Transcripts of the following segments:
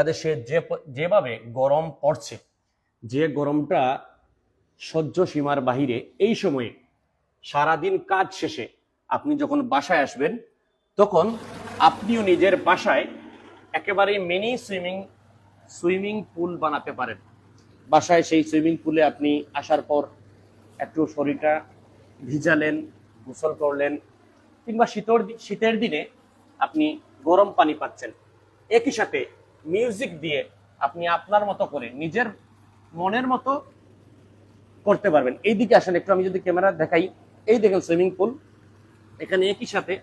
বাংলাদেশে যে যেভাবে গরম পড়ছে, যে গরমটা সহ্য সীমার বাহিরে, এই সময়ে সারাদিন কাজ শেষে আপনি যখন বাসায় আসবেন, তখন আপনিও নিজের বাসায় একেবারে মিনি সুইমিং সুইমিং পুল বানাতে পারেন। বাসায় সেই সুইমিং পুলে আপনি আসার পর একটু শরীরটা ভিজালেন, গোসল করলেন, কিংবা শীতর শীতের দিনে আপনি গরম পানি পাচ্ছেন। একই সাথে মিউজিক দিয়ে আপনি আপনার মতো করে, নিজের মনের মতো করতে পারবেন। এই দিকে আসেন, একটু আমি যদি ক্যামেরা দেখাই। এই দেখেন সুইমিং পুল এখানে একই সাথে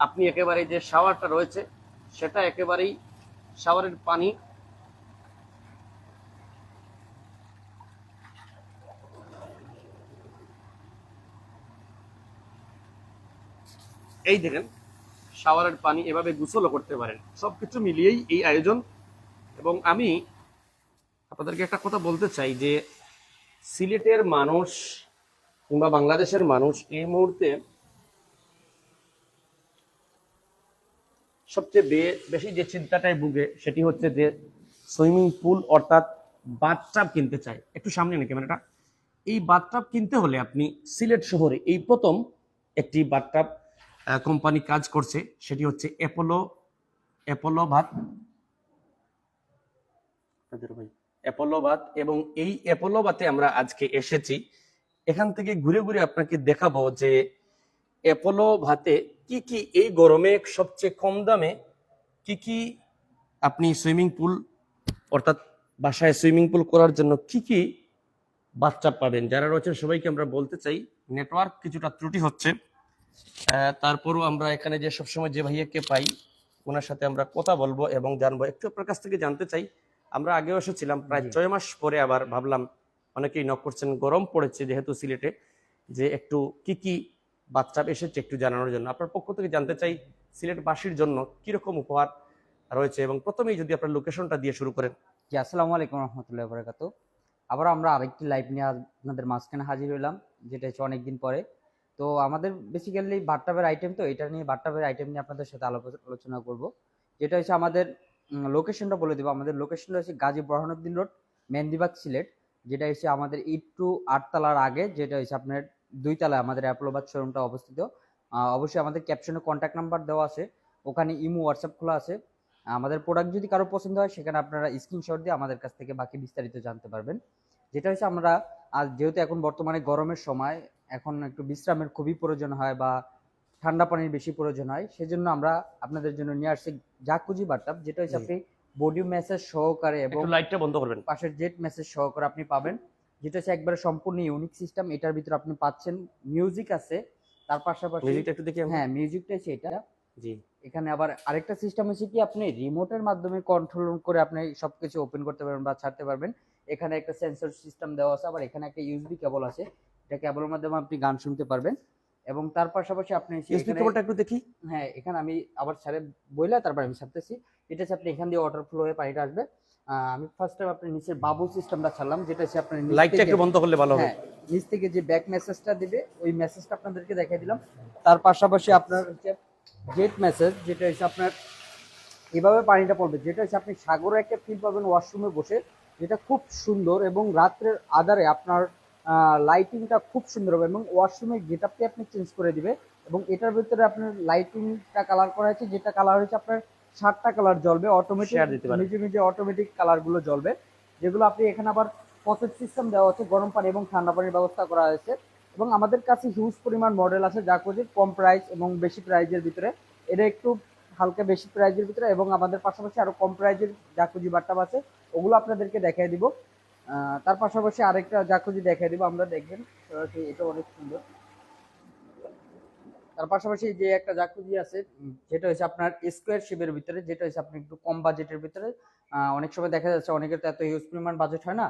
আপনি একেবারে যে শাওয়ারটা রয়েছে, সেটা একেবারেই শাওয়ারের পানি। এই দেখেন শাওয়ারের পানি এভাবে গোসলও করতে পারেন। সবকিছু মিলিয়েই এই আয়োজন এবং আমি আপনাদেরকে একটা কথা বলতে চাই যে সিলেটের মানুষ কিংবা বাংলাদেশের মানুষ এই মুহূর্তে সবচেয়ে বেশি যে চিন্তাটায় ভুগে সেটি হচ্ছে যে সুইমিং পুল অর্থাৎ বাথটাব কিনতে চায়। একটু সামনে না ক্যামেরাটা। এই বাথটাব কিনতে হলে আপনি সিলেট শহরে এই প্রথম একটি বাথটাব কোম্পানি কাজ করছে, সেটি হচ্ছে অ্যাপোলো অ্যাপোলো ভাত। ভাই। অ্যাপোলো ভাত এবং এই অ্যাপোলো ভাতে আমরা আজকে এসেছি। এখান থেকে ঘুরে ঘুরে আপনাকে দেখাবো যে অ্যাপোলো ভাতে কি কি এই গরমে সবচেয়ে কম দামে কি কি আপনি সুইমিং পুল, অর্থাৎ বাসায় সুইমিং পুল করার জন্য কি কি বাচ্চা পাবেন। যারা রয়েছেন, সবাইকে আমরা বলতে চাই, নেটওয়ার্ক কিছুটা ত্রুটি হচ্ছে। তারপরও আমরা এখানে যে সবসময় যে ভাইয়াকে পাই, ওনার সাথে আমরা কথা বলব এবং জানব। একটু আপনার কাছ থেকে জানতে চাই আমরা আগেও এসেছিলাম প্রায় ছয় মাস পরে আবার ভাবলাম অনেকেই নক করছেন গরম পড়েছে যেহেতু সিলেটে যে একটু কি কি বাচ্চা এসেছে একটু জানানোর জন্য। আপনার পক্ষ থেকে জানতে চাই সিলেটবাসীর জন্য কীরকম উপহার রয়েছে? এবং প্রথমেই যদি আপনার লোকেশনটা দিয়ে শুরু করেন। জি আসসালামু আলাইকুম রহমতুল্লাহ বরাকাত আবার আমরা আরেকটি লাইভ নিয়ে আপনাদের মাঝখানে হাজির হইলাম যেটা হচ্ছে অনেকদিন পরে। তো আমাদের বেসিক্যালি বাট্টাবের আইটেম তো এটা নিয়ে বাট্টাবের আইটেম নিয়ে আপনাদের সাথে আলোচ- আলোচনা করব। যেটা হচ্ছে আমাদের লোকেশনটা বলে দেবো। আমাদের লোকেশনটা হচ্ছে গাজী বরহানুদ্দিন রোড মেহেন্দিবাগ সিলেট, যেটা হচ্ছে আমাদের টু আটতলার আগে, যেটা হচ্ছে আপনার দুই তলায় আমাদের অ্যাপোলোবাদ শোরুমটা অবস্থিত। অবশ্যই আমাদের ক্যাপশনে কন্ট্যাক্ট নাম্বার দেওয়া আছে। ওখানে ইমো হোয়াটসঅ্যাপ খোলা আছে। আমাদের প্রোডাক্ট যদি কারও পছন্দ হয়, সেখানে আপনারা স্ক্রিনশট দিয়ে আমাদের কাছ থেকে বাকি বিস্তারিত জানতে পারবেন। যেটা হচ্ছে আমরা যেহেতু এখন বর্তমানে গরমের সময়, এখন একটু বিশ্রামের খুবই প্রয়োজন হয় বা ঠান্ডা পানির বেশি প্রয়োজন হয় সেজন্য আমরা আপনাদের জন্য নিয়ে আসছি জাকুজি বাটাপ যেটা হচ্ছে আপনি বডি ম্যাসেজ সহকারে এবং একটু লাইটটা বন্ধ করবেন। পাশের জেট মেসেজ সহকারে আপনি পাবেন যেটা হচ্ছে একবারে সম্পূর্ণ ইউনিক সিস্টেম এটার ভিতরে আপনি পাচ্ছেন মিউজিক আছে তার পাশাপাশি মিউজিকটা একটু দেখি। হ্যাঁ মিউজিকটা হচ্ছে এটা। জি। এখানে আবার আরেকটা সিস্টেম হচ্ছে কি আপনি রিমোটের মাধ্যমে কন্ট্রোল করে আপনি সবকিছু ওপেন করতে পারবেন বা ছাড়তে পারবেন। এখানে একটা সেন্সর সিস্টেম দেওয়া আছে আবার এখানে একটা ইউএসবি কেবল আছে এটা কেবলের মাধ্যমে আপনি গান শুনতে পারবেন। এবং তার পাশাপাশি আপনি একটু দেখি। হ্যাঁ এখানে আমি আবার ছাড়ে বইলা তারপর আমি ছাড়তেছি। এটা হচ্ছে আপনি এখান দিয়ে ওয়াটার ফ্লো হয়ে পানিটা আসবে। আমি ফার্স্ট টাইম আপনি নিচের বাবুল সিস্টেমটা ছাড়লাম যেটা হচ্ছে আপনার লাইটটা একটু বন্ধ করলে ভালো হবে। হ্যাঁ নিচ থেকে যে ব্যাক মেসেজটা দিবে ওই মেসেজটা আপনাদেরকে দেখাই দিলাম। তার পাশাপাশি আপনার হচ্ছে জেট মেসেজ যেটা হচ্ছে আপনার এভাবে পানিটা পড়বে। যেটা হচ্ছে আপনি সাগরে একটা ফিল পাবেন ওয়াশরুমে বসে যেটা খুব সুন্দর এবং রাত্রের আধারে আপনার লাইটিংটা খুব সুন্দর হবে এবং ওয়াশরুমের গেটআপটি আপনি চেঞ্জ করে দিবে এবং এটার ভিতরে আপনার লাইটিংটা কালার করা হয়েছে যেটা কালার হয়েছে আপনার সাতটা কালার জ্বলবে অটোমেটিক। নিজে নিজে অটোমেটিক কালারগুলো জ্বলবে যেগুলো আপনি এখানে আবার পকেট সিস্টেম দেওয়া আছে গরম পানি এবং ঠান্ডা পানির ব্যবস্থা করা হয়েছে এবং আমাদের কাছে হিউজ পরিমাণ মডেল আছে যা করছে কম প্রাইস এবং বেশি প্রাইজের ভিতরে এটা একটু হালকা বেশি প্রাইজের ভিতরে এবং আমাদের পাশাপাশি আরও কম প্রাইজের জাকুজি বাট্টাব আছে ওগুলো আপনাদেরকে দেখাই দিব তার পাশাপাশি আরেকটা জাকুজি দেখাই দিব, আমরা দেখবেন এটা অনেক সুন্দর। তার পাশাপাশি যে একটা জাকুজি আছে যেটা হচ্ছে আপনার স্কোয়ার শেপের ভিতরে, যেটা হচ্ছে আপনি একটু কম বাজেটের ভিতরে অনেক সময় দেখা যাচ্ছে অনেকের তো এত হিউজ পরিমাণ বাজেট হয় না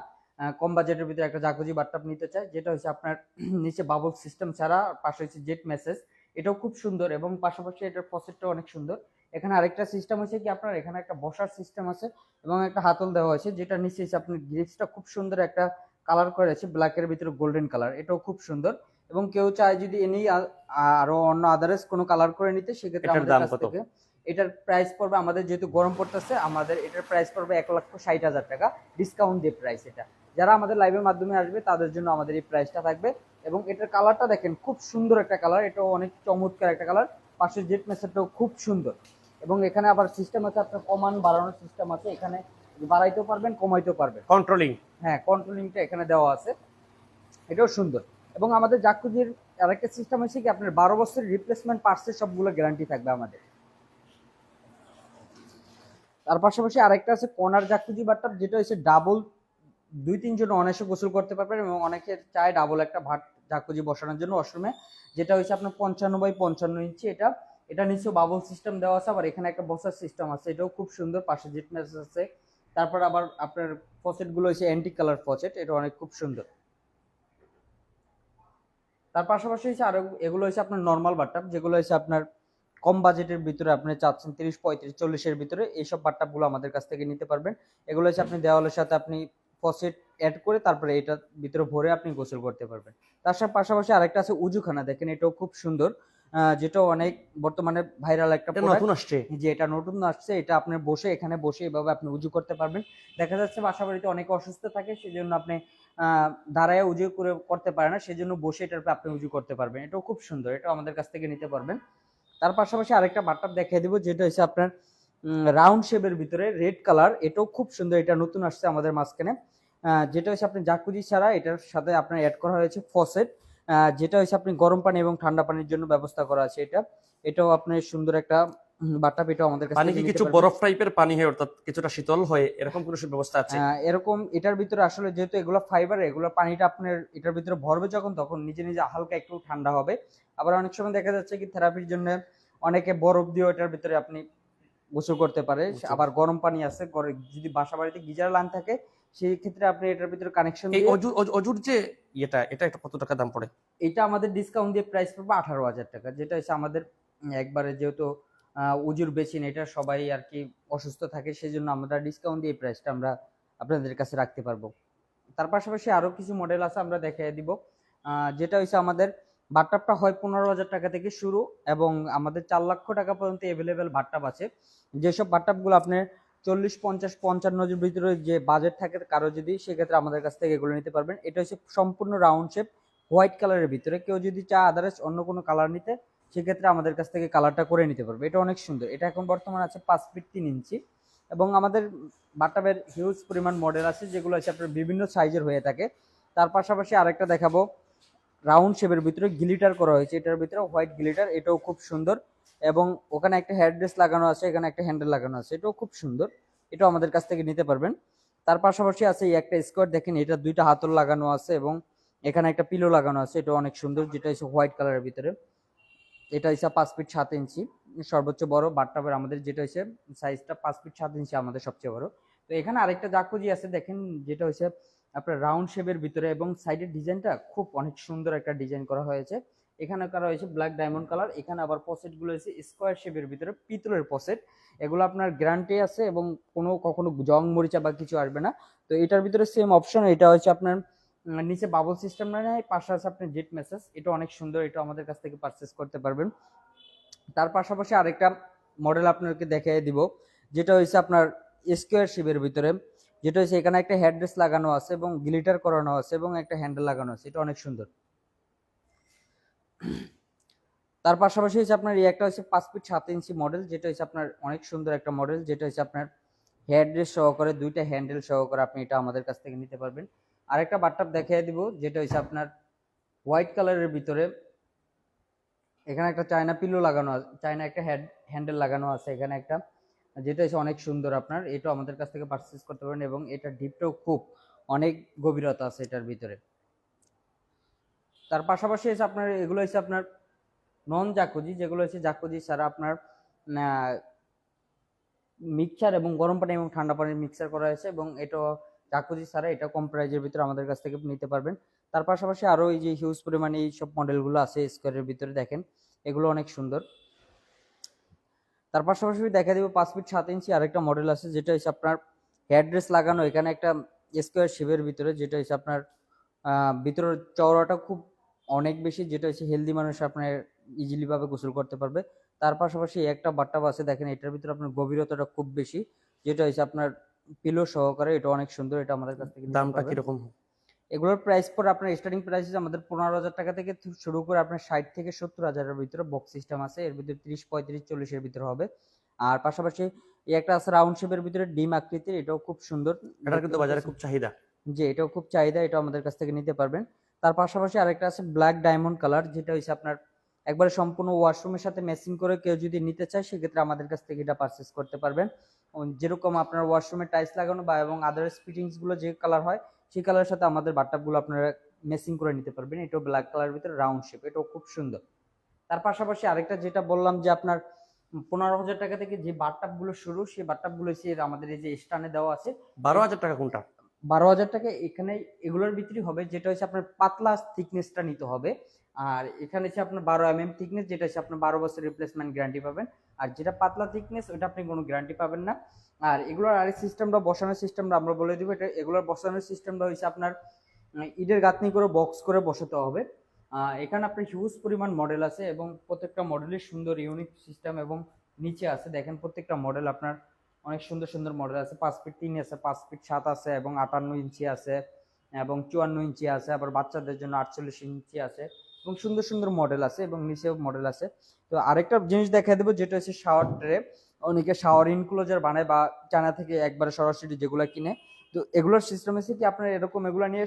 কম বাজেটের ভিতরে একটা জাকুজি বাট্টাপ নিতে চায়, যেটা হচ্ছে আপনার নিচে বাবল সিস্টেম ছাড়া, পাশে হচ্ছে জেট মেসেজ এটাও খুব সুন্দর এবং পাশাপাশি এটার ফসেটটাও অনেক সুন্দর। এখানে আরেকটা সিস্টেম হচ্ছে কি আপনার? এখানে একটা বসার সিস্টেম আছে এবং একটা হাতল দেওয়া হয়েছে যেটা নিচে আপনার গ্রিপসটা খুব সুন্দর একটা কালার করে আছে ব্ল্যাকের ভিতরে গোল্ডেন কালার এটাও খুব সুন্দর। এবং কেউ চায় যদি এনেই আরও অন্য আদার্স কোনো কালার করে নিতে সেক্ষেত্রে আমাদের দাম কাছ কত? এটার প্রাইস পড়বে আমাদের যেহেতু গরম পড়তেছে আমাদের এটার প্রাইস পড়বে এক লক্ষ ষাট হাজার টাকা ডিসকাউন্ট দিয়ে প্রাইস এটা। যারা আমাদের লাইভের মাধ্যমে আসবে তাদের জন্য আমাদের এই প্রাইসটা থাকবে। এবং এটার কালারটা দেখেন খুব সুন্দর একটা কালার এটাও অনেক চমৎকার একটা কালার পাশের জেট মেসারটাও খুব সুন্দর। এবং এখানে আবার সিস্টেম আছে আপনার কমান বাড়ানোর সিস্টেম আছে। এখানে বাড়াইতেও পারবেন কমাইতেও পারবেন। কন্ট্রোলিং হ্যাঁ কন্ট্রোলিংটা এখানে দেওয়া আছে। এটাও সুন্দর। এবং আমাদের জাকুজির আরেকটা সিস্টেম হচ্ছে কি আপনার বারো বছরের রিপ্লেসমেন্ট পার্টসের সবগুলো গ্যারান্টি থাকবে আমাদের। তার পাশাপাশি আরেকটা আছে কর্নার জাকুজি বাট্টাপ যেটা হচ্ছে ডাবল দুই তিনজন অনায়াসে গোসল করতে পারবেন এবং অনেকে চায় ডাবল একটা ভাট জাকুজি বসানোর জন্য ওয়াশরুমে যেটা হচ্ছে আপনার পঞ্চান্ন বাই পঞ্চান্ন ইঞ্চি এটা এটা নিচেও বাবল সিস্টেম দেওয়া আছে, আবার এখানে একটা বসার সিস্টেম আছে। এটাও খুব সুন্দর, পাশে জিট ম্যাচ আছে। তারপর আবার আপনার ফসেটগুলো হচ্ছে অ্যান্টি কালার ফসেট এটা অনেক খুব সুন্দর। তার পাশাপাশি হচ্ছে আরও এগুলো হচ্ছে আপনার নর্মাল বাট্টাপ যেগুলো হচ্ছে আপনার কম বাজেটের ভিতরে আপনি চাচ্ছেন তিরিশ, পঁয়ত্রিশ চল্লিশের ভিতরে, এইসব বাট্টাপগুলো আমাদের কাছ থেকে নিতে পারবেন। এগুলো হচ্ছে আপনি দেওয়ালের সাথে আপনি ফসেট অ্যাড করে তারপরে এটার ভিতরে ভরে আপনি গোসল করতে পারবেন। তার সাথে পাশাপাশি আরেকটা আছে উজুখানা, দেখেন এটাও খুব সুন্দর। যেটা অনেক বর্তমানে ভাইরাল একটা নতুন আসছে। যে এটা নতুন আসছে এটা আপনি বসে এখানে বসে এভাবে আপনি উজু করতে পারবেন। দেখা যাচ্ছে বাসা বাড়িতে অনেকে অসুস্থ থাকে সেজন্য আপনি দাঁড়ায় উজু করে করতে পারে না সেজন্য বসে এটার উপরে আপনি উজু করতে পারবেন। এটাও খুব সুন্দর এটা আমাদের কাছ থেকে নিতে পারবেন। তার পাশাপাশি আরেকটা বাট্টাপ দেখিয়ে দিব যেটা হচ্ছে আপনার রাউন্ড শেপের ভিতরে রেড কালার এটাও খুব সুন্দর এটা নতুন আসছে আমাদের মাঝখানে। আহ, যেটা হচ্ছে আপনি জাকুজি ছাড়া এটার সাথে আপনার অ্যাড করা হয়েছে ফসেট যেটা হচ্ছে আপনি গরম পানি এবং ঠান্ডা পানির জন্য ব্যবস্থা করা আছে এটা। এটাও আপনার সুন্দর একটা বাট্টাপ এটাও আমাদের কাছে পানি কি কিছু বরফ টাইপের পানি হয় অর্থাৎ কিছুটা শীতল হয় এরকম কোনো ব্যবস্থা আছে? এরকম এটার ভিতরে আসলে যেহেতু এগুলো ফাইবার এগুলো পানিটা আপনার এটার ভিতরে ভরবে যখন তখন নিজে নিজে হালকা একটু ঠান্ডা হবে। আবার অনেক সময় দেখা যাচ্ছে কি থেরাপির জন্য অনেকে বরফ দিয়ে এটার ভিতরে আপনি গোসল করতে পারে। আবার গরম পানি আছে যদি বাসা বাড়িতে গিজার লাইন থাকে সেই ক্ষেত্রে আপনি এটার ভিতরে কানেকশন এই অজুর অজুর যে ইয়েটা এটা একটা কত টাকা দাম পড়ে? এটা আমাদের ডিসকাউন্ট দিয়ে প্রাইস পড়বে আঠারো হাজার টাকা যেটা হচ্ছে আমাদের একবারে যেহেতু উজুর বেশি না এটা সবাই আর কি অসুস্থ থাকে সেই জন্য আমরা ডিসকাউন্ট দিয়ে প্রাইসটা আমরা আপনাদের কাছে রাখতে পারব। তার পাশাপাশি আরও কিছু মডেল আছে আমরা দেখিয়ে দিব। যেটা হচ্ছে আমাদের বাট্টাপটা হয় পনেরো হাজার টাকা থেকে শুরু এবং আমাদের চার লক্ষ টাকা পর্যন্ত এভেলেবেল বাট্টাপ আছে। যেসব বাট্টাপগুলো আপনার চল্লিশ, পঞ্চাশ পঞ্চান্নর ভিতরে যে বাজেট থাকে কারও যদি, সেক্ষেত্রে আমাদের কাছ থেকে এগুলো নিতে পারবেন। এটা হচ্ছে সম্পূর্ণ রাউন্ড শেপ হোয়াইট কালারের ভিতরে। কেউ যদি চায় আদারস অন্য কোনো কালার নিতে, সেক্ষেত্রে আমাদের কাছ থেকে কালারটা করে নিতে পারবে। এটা অনেক সুন্দর। এটা এখন বর্তমানে আছে পাঁচ ফিট তিন ইঞ্চি। এবং আমাদের বাটাবের হিউজ পরিমাণ মডেল আছে, যেগুলো আছে আপনার বিভিন্ন সাইজের হয়ে থাকে। তার পাশাপাশি আরেকটা দেখাবো। রাউন্ড শেপের ভিতরে গ্লিটার করা হয়েছে। এটার ভিতরে হোয়াইট গ্লিটার এটাও খুব সুন্দর। এবং ওখানে একটা হেডরেস লাগানো আছে, এখানে একটা হ্যান্ডেল লাগানো আছে। এটাও খুব সুন্দর। এটাও আমাদের কাছ থেকে নিতে পারবেন। তার পাশাপাশি আছে এই একটা স্কোয়ার দেখেন এটা দুইটা হাতল লাগানো আছে এবং এখানে একটা পিলো লাগানো আছে। এটা অনেক সুন্দর, যেটা হচ্ছে হোয়াইট কালারের ভিতরে। এটা হচ্ছে পাঁচ ফিট সাত ইঞ্চি। সর্বোচ্চ বড় বাটটাবের আমাদের যেটা হচ্ছে সাইজটা পাঁচ ফিট সাত ইঞ্চি আমাদের সবচেয়ে বড়। তো এখানে আরেকটা জাকুজি আছে, দেখেন যেটা হচ্ছে আপনার রাউন্ড শেপের ভিতরে এবং সাইডের ডিজাইনটা খুব অনেক সুন্দর একটা ডিজাইন করা হয়েছে। এখানে করা হয়েছে ব্ল্যাক ডায়মন্ড কালার এখানে আবার পসেট হয়েছে স্কোয়ার শেপের ভিতরে পিতলের পসেট এগুলো আপনার গ্যারান্টি আছে এবং কোনো কখনো জং, মরিচা বা কিছু আসবে না। তো এটার ভিতরে সেম অপশন এটা হচ্ছে আপনার নিচে বাবল সিস্টেম নেয় পাশে আছে আপনার জেট মেসেজ এটা অনেক সুন্দর, এটা আমাদের কাছ থেকে পারচেস করতে পারবেন। তার পাশাপাশি আরেকটা মডেল আপনাকে দেখিয়ে দিব, যেটা হয়েছে আপনার স্কোয়ার শেপের ভিতরে। যেটা হচ্ছে এখানে একটা হেডরেস লাগানো আছে এবং গ্লিটার করানো আছে এবং একটা হ্যান্ডেল লাগানো আছে, এটা অনেক সুন্দর। তার পাশাপাশি হচ্ছে আপনার এই একটা হচ্ছে পাঁচ ফিট সাত ইঞ্চি মডেল যেটা হচ্ছে আপনার অনেক সুন্দর একটা মডেল যেটা হচ্ছে আপনার হেডরেস সহকারে দুইটা হ্যান্ডেল সহকারে আপনি এটা আমাদের কাছ থেকে নিতে পারবেন। আরেকটা বাট্টাপ দেখিয়ে দিব, যেটা হচ্ছে আপনার হোয়াইট কালারের ভিতরে। এখানে একটা চায়না পিলো লাগানো আছে চায়না একটা হেড হ্যান্ডেল লাগানো আছে এখানে একটা, যেটা হচ্ছে অনেক সুন্দর আপনার, এটাও আমাদের কাছ থেকে পারচেস করতে পারেন এবং এটা ডিপটাও খুব, অনেক গভীরতা আছে এটার ভিতরে। তার পাশাপাশি হচ্ছে আপনার, এগুলো হচ্ছে আপনার নন জাকুজি যেগুলো হচ্ছে জাকুজি ছাড়া আপনার মিক্সচার এবং গরম পানি এবং ঠান্ডা পানির মিক্সার করা হয়েছে এবং এটা জাকুজি ছাড়া এটা কম প্রাইজের ভিতরে আমাদের কাছ থেকে নিতে পারবেন। তার পাশাপাশি আরও এই যে হিউজ পরিমাণে এই সব মডেলগুলো আছে স্কোয়ারের ভিতরে দেখেন, এগুলো অনেক সুন্দর। তার পাশাপাশি দেখা দিব পাঁচ ফিট সাত ইঞ্চি আরেকটা মডেল আছে, যেটা হচ্ছে আপনার হেডরেস লাগানো, এখানে একটা স্কোয়ার শেপের ভিতরে, যেটা হচ্ছে আপনার ভিতরের চওড়াটা খুব অনেক বেশি যেটা হচ্ছে হেলদি মানুষ আপনার ইজিলি ভাবে গোসল করতে পারবে। তার পাশাপাশি একটা বাট্টাব আছে দেখেন এটার ভিতরে আপনার গভীরতাটা খুব বেশি যেটা হচ্ছে আপনার পিলো সহকারে এটা অনেক সুন্দর এটা আমাদের কাছ থেকে দামটা। কীরকম? এগুলোর প্রাইস পর আপনার স্টার্টিং প্রাইস আমাদের পনেরো হাজার টাকা থেকে শুরু করে আপনার ষাট থেকে সত্তর হাজারের ভিতরে বক্স সিস্টেম আছে এর ভিতরে তিরিশ পঁয়ত্রিশ চল্লিশের ভিতরে হবে। আর পাশাপাশি এই একটা আছে রাউন্ড শেপের ভিতরে ডিম আকৃতির এটাও খুব সুন্দর। এটার কিন্তু বাজারে খুব চাহিদা। জি, এটাও খুব চাহিদা এটা আমাদের কাছ থেকে নিতে পারবেন। তার পাশাপাশি আরেকটা আছে ব্ল্যাক ডায়মন্ড কালার যেটা হচ্ছে আপনার একবারে সম্পূর্ণ ওয়াশরুমের সাথে ম্যাচিং করে কেউ যদি নিতে চায়, সেক্ষেত্রে আমাদের কাছ থেকে এটা পারচেস করতে পারবেন। যেরকম আপনার ওয়াশরুমে টাইলস লাগানো বা এবং আদার্স ফিটিংসগুলো যে কালার হয়, সেই কালারের সাথে আমাদের বাট্টাপগুলো আপনারা ম্যাচিং করে নিতে পারবেন। এটাও ব্ল্যাক কালারের ভিতরে রাউন্ড শেপ এটাও খুব সুন্দর। তার পাশাপাশি আরেকটা যেটা বললাম যে আপনার পনেরো হাজার টাকা থেকে যে বাট্টাপগুলো শুরু, সেই বাট্টাপগুলো আমাদের এই যে স্টানে দেওয়া আছে। বারো হাজার টাকা কোনটা? বারো হাজার টাকা এখানে এগুলোর ভিতরে হবে, যেটা হচ্ছে আপনার পাতলা থিকনেসটা নিতে হবে। আর এখানে হচ্ছে আপনার বারো এম এম থিকনেস যেটা হচ্ছে আপনার বারো বছর রিপ্লেসমেন্ট গ্যারান্টি পাবেন। আর যেটা পাতলা থিকনেস ওটা আপনি কোনো গ্যারান্টি পাবেন না। আর এগুলোর আরেক সিস্টেমটা বসানোর সিস্টেমটা আমরা বলে দেবো। এটা এগুলোর বসানোর সিস্টেমটা হচ্ছে আপনার ইটের গাঁথনি করে বক্স করে বসাতে হবে। এখানে আপনার হিউজ পরিমাণ মডেল আছে এবং প্রত্যেকটা মডেলের সুন্দর ইউনিক সিস্টেম এবং নিচে আছে। দেখেন প্রত্যেকটা মডেল আপনার অনেক সুন্দর সুন্দর মডেল আছে। পাঁচ ফিট তিন আছে, পাঁচ ফিট সাত আছে এবং আটান্ন ইঞ্চি আছে এবং চুয়ান্ন ইঞ্চি আছে। আবার বাচ্চাদের জন্য আটচল্লিশ ইঞ্চি আছে এবং সুন্দর সুন্দর মডেল আছে এবং নিচেও মডেল আছে। তো আরেকটা জিনিস দেখা দেবো, যেটা হচ্ছে শাওয়ার ট্রে অনেকে শাওয়ার ইনক্লোজার বানায় বা চায়না থেকে একবারে সরাসরি যেগুলো কিনে। তো এগুলোর সিস্টেম হচ্ছে কি আপনার এরকম এগুলো নিয়ে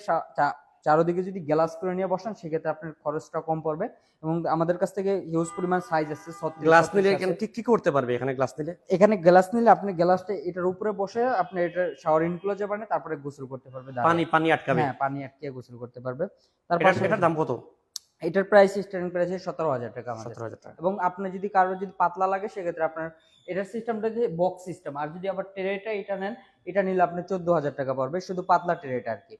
চারোদিকে যদি গ্লাস করে নিয়ে বসান সেক্ষেত্রে আপনার খরচটা কম পড়বে এবং আমাদের কাছ থেকে হিউজ পরিমাণ সাইজ আছে গ্লাস নিলে। কি কি করতে পারবে এখানে গ্লাস নিলে? এখানে গ্লাস নিলে আপনি গ্লাসটা এটার উপরে বসে আপনি এটা শাওয়ার ইনক্লোজার বানিয়ে তারপরে গোসল করতে পারবে পানি পানি আটকাবে। হ্যাঁ পানি আটকে গোসল করতে পারবে। তারপর এটার দাম কত? এটার প্রাইস স্টার্টিং প্রাইস সতেরো হাজার টাকা আমাদের। সতেরো হাজার টাকা। এবং আপনার যদি কারও যদি পাতলা লাগে সেক্ষেত্রে আপনার এটার সিস্টেমটা যে বক্স সিস্টেম আর যদি আবার ট্রেটা এটা নেন এটা নিলে আপনি চোদ্দ হাজার টাকা পড়বে শুধু পাতলা ট্রেটা আর কি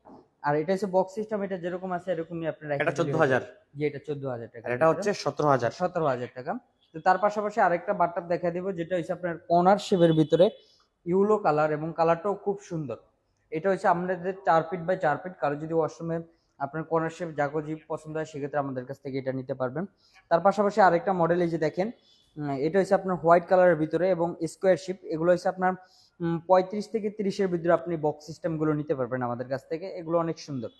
আর এটা হচ্ছে বক্স সিস্টেম এটা যেরকম আছে এরকমই আপনি এটা চোদ্দ হাজার। যে এটা চোদ্দ হাজার টাকা। আর এটা হচ্ছে সতেরো হাজার। সতেরো হাজার টাকা। তো তার পাশাপাশি আরেকটা বাট্টাপ দেখা দিব যেটা হচ্ছে আপনার কর্নার শেপের ভিতরে ইউলো কালার এবং কালারটাও খুব সুন্দর। এটা হচ্ছে আমাদের চার ফিট বাই চার ফিট কারও যদি ওয়াশরুমে আপনার কর্নার শেপ জাকোজি পছন্দ হয় সেক্ষেত্রে আমাদের কাছ থেকে এটা নিতে পারবেন। তার পাশাপাশি আরেকটা মডেল এই যে দেখেন এটা হচ্ছে আপনার হোয়াইট কালারের ভিতরে এবং স্কোয়ার শিপ এগুলো হচ্ছে আপনার পঁয়ত্রিশ থেকে তিরিশের ভিতরে আপনি বক্স সিস্টেমগুলো নিতে পারবেন আমাদের কাছ থেকে। এগুলো অনেক সুন্দর।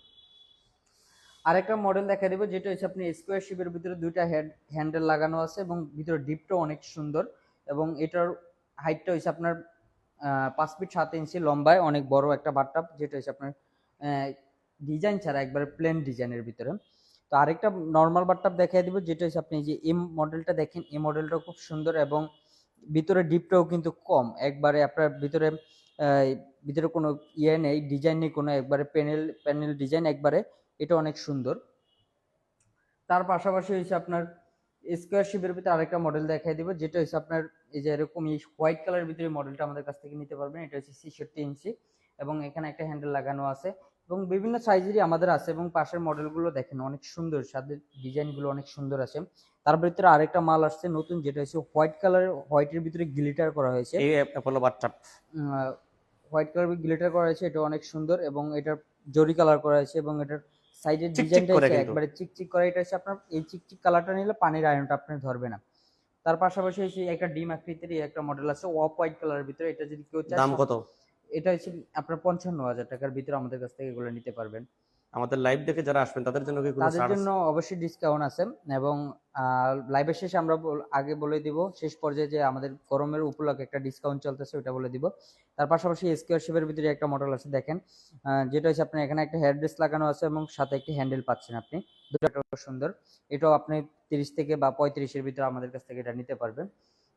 আরেকটা মডেল দেখা দেবো, যেটা হচ্ছে আপনি স্কোয়ার শিপের ভিতরে দুইটা হেড হ্যান্ডেল লাগানো আছে এবং ভিতরে ডিপটাও অনেক সুন্দর এবং এটার হাইটটা হচ্ছে আপনার পাঁচ ফিট সাত ইঞ্চি লম্বায়, অনেক বড় একটা বাট্টাপ যেটা হচ্ছে আপনার ডিজাইন ছাড়া একবারে প্লেন ডিজাইনের ভিতরে। তো আরেকটা নর্মাল বাট্টাপ দেখাই দিব, যেটা হচ্ছে আপনি যে এম মডেলটা দেখেন, এই মডেলটা খুব সুন্দর এবং ভিতরে ডিপটাও কিন্তু কম। একবারে আপনার ভিতরে ভিতরে কোনো ইয়ে নেই ডিজাইন নেই, কোনো একবারে প্যানেল প্যানেল ডিজাইন একবারে, এটা অনেক সুন্দর। তার পাশাপাশি হচ্ছে আপনার স্কোয়ার শিপের ভিতরে আরেকটা মডেল দেখাই দিব, যেটা হচ্ছে আপনার এই যে এরকম এই হোয়াইট কালারের ভিতরে মডেলটা আমাদের কাছ থেকে নিতে পারবেন। এটা হচ্ছে ছিষট্টি ইঞ্চি এবং এখানে একটা হ্যান্ডেল লাগানো আছে। এবং বিভিন্ন সাইজেরই আমাদের আছে এবং পাশের মডেলগুলো দেখেন অনেক সুন্দর। সাথে ডিজাইনগুলো অনেক সুন্দর আছে। তার ভিতরে আরেকটা মাল আসছে নতুন যেটা হচ্ছে হোয়াইট কালারের হোয়াইটের ভিতরে গ্লিটার করা হয়েছে। এই অ্যাপোলো হোয়াইট কালার গ্লিটার করা হয়েছে এটা অনেক সুন্দর এবং এটার জরি কালার করা হয়েছে এবং এটার সাইডের ডিজাইনটা। একবারে চিকচিক করা। এটা হচ্ছে আপনার এই চিকচিক কালারটা নিলে পানির আয়নটা আপনি ধরবে না। তার পাশাপাশি হচ্ছে একটা ডিম আকৃতির এই একটা মডেল আছে অফ হোয়াইট কালারের ভিতরে। এটা যদি কেউ চায় দাম কত? এটা হচ্ছে আপনার পঞ্চান্ন হাজার টাকার ভিতরে আমাদের কাছ থেকে এগুলো নিতে পারবেন। আমাদের লাইভ দেখে যারা আসবেন তাদের জন্য কি তাদের জন্য অবশ্যই ডিসকাউন্ট আছে এবং লাইভের শেষে আমরা আগে বলে দিব শেষ পর্যায়ে যে আমাদের গরমের উপলক্ষে একটা ডিসকাউন্ট চলতেছে ওটা বলে দিব। তার পাশাপাশি স্কোয়ার শেপের ভিতরে একটা মডেল আছে দেখেন। যেটা হচ্ছে আপনার এখানে একটা হেয়ার রেস্ট লাগানো আছে এবং সাথে একটি হ্যান্ডেল পাচ্ছেন আপনি। দুটো সুন্দর। এটাও আপনি তিরিশ থেকে বা পঁয়ত্রিশের ভিতরে আমাদের কাছ থেকে এটা নিতে পারবেন।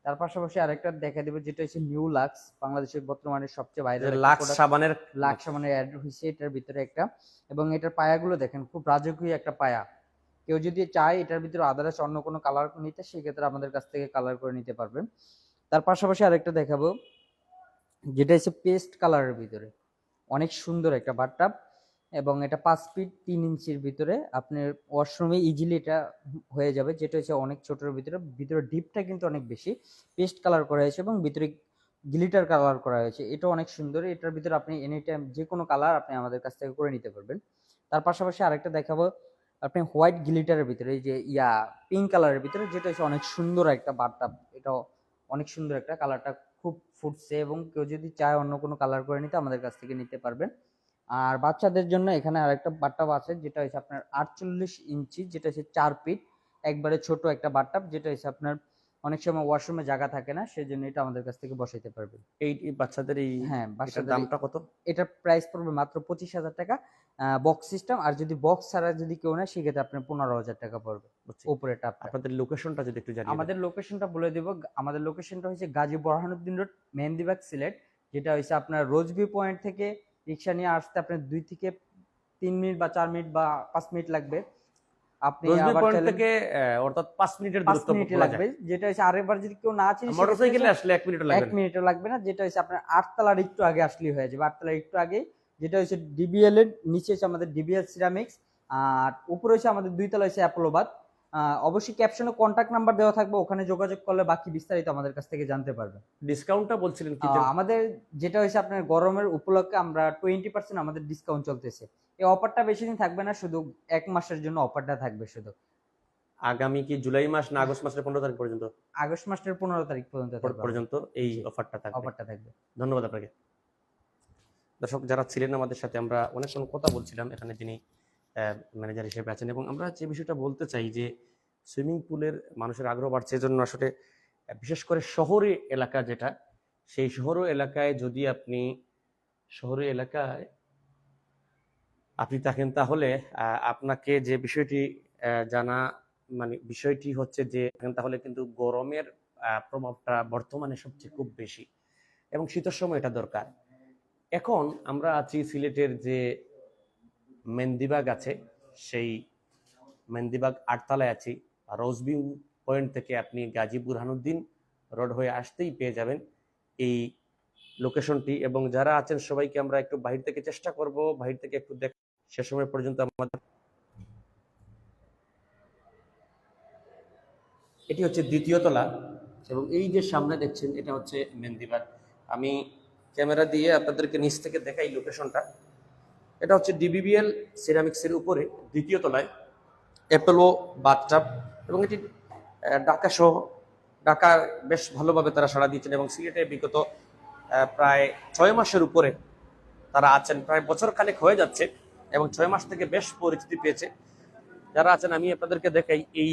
তার পাশাপাশি আরেকটা দেখা দেবো যেটা হচ্ছে নিউ লাক্স বাংলাদেশের বর্তমানে সবচেয়ে বাইরে লাক্স সাবানের লাক্স মানে অ্যাড হয়েছে এটার ভিতরে একটা। এবং এটার পায়াগুলো দেখেন খুব রাজকীয় একটা পায়া। কেউ যদি চায় এটার ভিতরে আদারস অন্য কোনো কালার নিতে সেক্ষেত্রে আমাদের কাছ থেকে কালার করে নিতে পারবেন তার পাশাপাশি আরেকটা দেখাবো যেটা হচ্ছে পেস্ট কালারের ভিতরে। অনেক সুন্দর একটা বাটটাপ এবং এটা পাঁচ ফিট তিন ইঞ্চির ভিতরে আপনার ওয়াশরুমে ইজিলি এটা হয়ে যাবে, যেটা হচ্ছে অনেক ছোটোর ভিতরে। ভিতরে ডিপটা কিন্তু অনেক বেশি। পেস্ট কালার করা হয়েছে এবং ভিতরে গ্লিটার কালার করা হয়েছে। এটা অনেক সুন্দর। এটার ভিতরে আপনি এনি টাইম যে কোনো কালার আপনি আমাদের কাছ থেকে করে নিতে পারবেন। তার পাশাপাশি আরেকটা দেখাবো, আপনি হোয়াইট গ্লিটারের ভিতরে যে, ইয়া পিঙ্ক কালারের ভিতরে, যেটা হচ্ছে অনেক সুন্দর একটা বাটটা এটা অনেক সুন্দর একটা কালারটা খুব ফুটছে এবং কেউ যদি চায় অন্য কোনো কালার করে নিতে, আমাদের কাছ থেকে নিতে পারবেন। আর বাচ্চাদের জন্য এখানে আরেকটা বাট্টাপ আছে যেটা হচ্ছে আপনার আটচল্লিশ ইঞ্চি যেটা হচ্ছে চার ফিট। একবারে ছোট একটা বাট্টাপ যেটা হচ্ছে আপনার অনেক সময় ওয়াশরুমে জায়গা থাকে না সেই জন্য এটা আমাদের কাছ থেকে বসাইতে পারবেন এই বাচ্চাদের এই হ্যাঁ বাচ্চাদের দামটা কত? এটার প্রাইস পড়বে মাত্র পঁচিশ হাজার টাকা। বক্স সিস্টেম আর যদি বক্স ছাড়া যদি কেউ নেয় সেক্ষেত্রে আপনার পনেরো হাজার টাকা পড়বে। উপরেটা আপনার আপনাদের লোকেশনটা যদি একটু জানিয়ে আমাদের লোকেশনটা বলে দেব। আমাদের লোকেশনটা হচ্ছে গাজী বরহানুদ্দিন রোড মেহেন্দিবাগ সিলেট যেটা হচ্ছে আপনার রোজভিউ পয়েন্ট থেকে রিক্সা নিয়ে আসতে আপনার দুই থেকে তিন মিনিট বা চার মিনিট বা পাঁচ মিনিট লাগবে। আপনি আবার থেকে অর্থাৎ পাঁচ মিনিটের পাঁচ দূরত্ব লাগবে। যেটা হচ্ছে আরেকবার যদি কেউ না চিনি মোটরসাইকেলে আসলে এক মিনিটও এক লাগবে না। মিনিটও লাগবে না। যেটা হচ্ছে আপনার আটতলার একটু আগে আসলেই হয়ে যাবে। আটতলার একটু আগে। যেটা হচ্ছে ডিবিএল এর নিচে হচ্ছে আমাদের ডিবিএল সিরামিক্স আর উপরে হচ্ছে আমাদের দুই তলা হচ্ছে অ্যাপোলোবাদ অবশ্যই ক্যাপশনে কন্ট্যাক্ট নাম্বার দেওয়া থাকবে ওখানে যোগাযোগ করলে বাকি বিস্তারিত আমাদের কাছ থেকে জানতে পারবে। ডিসকাউন্টটা বলছিলেন কি আমাদের যেটা হচ্ছে আপনার গরমের উপলক্ষে আমরা টোয়েন্টি পার্সেন্ট আমাদের ডিসকাউন্ট চলতেছে। এই অফারটা বেশি দিন থাকবে না শুধু এক মাসের জন্য অফারটা থাকবে শুধু। আগামী কি জুলাই মাস না আগস্ট মাসের পনেরো তারিখ পর্যন্ত? আগস্ট মাসের পনেরো তারিখ পর্যন্ত পর্যন্ত এই অফারটা থাকবে। অফারটা থাকবে। ধন্যবাদ আপনাকে। দর্শক যারা ছিলেন আমাদের সাথে আমরা অনেকক্ষণ কথা বলছিলাম এখানে যিনি ম্যানেজার হিসেবে আছেন এবং আমরা যে বিষয়টা বলতে চাই যে সুইমিং পুলের মানুষের আগ্রহ বাড়ছে, এজন্য আসলে বিশেষ করে শহরে এলাকা যেটা, সেই শহর এলাকায় যদি আপনি, শহরে এলাকায় আপনি থাকেন তাহলে আপনাকে যে বিষয়টি জানা মানে বিষয়টি হচ্ছে যে থাকেন তাহলে কিন্তু গরমের প্রভাবটা বর্তমানে সবচেয়ে খুব বেশি এবং শীতের সময় এটা দরকার। এখন আমরা আছি সিলেটের যে মেন্দিবাগ আছে, সেই মেন্দিবাগ আটতলায় আছি। রোজভিউ পয়েন্ট থেকে আপনি গাজী বুরহানুদ্দিন রোড হয়ে আসতেই পেয়ে যাবেন এই লোকেশনটি। এবং যারা আছেন, সবাইকে আমরা একটু বাহির থেকে চেষ্টা করব, বাহির থেকে একটু দেখ সে সময় পর্যন্ত আমাদের এটি হচ্ছে দ্বিতীয় তলা এবং এই যে সামনে দেখছেন, এটা হচ্ছে মেন্দিবাগ। আমি ক্যামেরা দিয়ে আপনাদেরকে নিচ থেকে দেখাই লোকেশনটা। এটা হচ্ছে ডিবিবিএল সিরামিক্সের উপরে দ্বিতীয় তলায় অ্যাপোলো, বাথটাব এবং এটি ঢাকা সহ ঢাকা বেশ ভালোভাবে তারা সাড়া দিয়েছেন এবং সিলেটে বিগত প্রায় ছয় মাসের উপরে তারা আছেন। প্রায় বছর খানেক হয়ে যাচ্ছে এবং ছয় মাস থেকে বেশ পরিচিতি পেয়েছে। যারা আছেন, আমি আপনাদেরকে দেখাই এই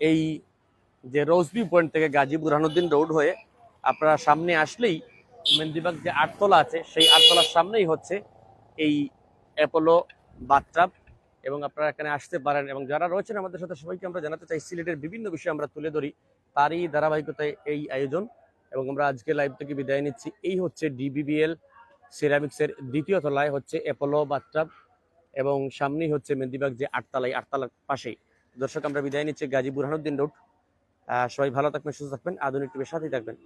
এই যে রোজবি পয়েন্ট থেকে গাজী বুরহানুদ্দিন রোড হয়ে আপনারা সামনে আসলেই মেন্দিবাগ যে আটতলা আছে, সেই আটতলার সামনেই হচ্ছে এই অ্যাপোলো বাথটাব এবং আপনারা এখানে আসতে পারেন এবং যারা রয়েছেন আমাদের সাথে সবাইকে আমরা জানাতে চাই, সিলেটের বিভিন্ন বিষয় আমরা তুলে ধরি। তারই ধারাবাহিকতায় এই আয়োজন এবং আমরা আজকে লাইভ থেকে বিদায় নিচ্ছি। এই হচ্ছে ডিবিবিএল সিরামিক্সের দ্বিতীয় তলায় হচ্ছে অ্যাপোলো বাথটাব এবং সামনেই হচ্ছে মেন্দিবাগ যে আটতলায়, আটতলার পাশেই। দর্শক, আমরা বিদায় নিচ্ছি গাজী বুরহানুদ্দিন রোড। সবাই ভালো থাকবেন, সুস্থ থাকবেন, আধুনিক টিভির সাথেই থাকবেন।